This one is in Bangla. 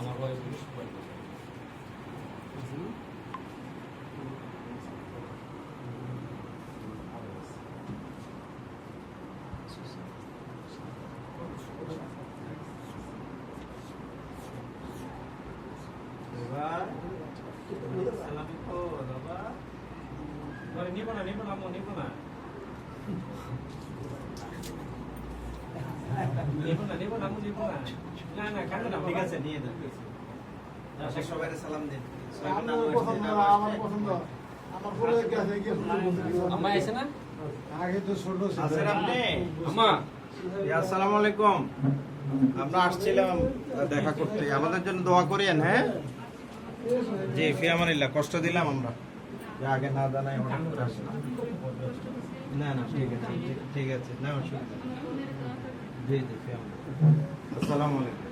আমার বয়স বিশ পঁয়ত্রিশ। মানে নিবো না নিবো না আম্মু নিবো না না না ঠিক আছে সবাই আগে তো ছোট ছিল আছেন আসসালামু আলাইকুম আমরা আসছিলাম দেখা করতে আমাদের জন্য দোয়া করেন হ্যাঁ জি ফিয়ামানিল্লাহ কষ্ট দিলাম আমরা আগে না জানাই না না ঠিক আছে ঠিক- আছে না অসুবিধা। জি জি আসসালামু আলাইকুম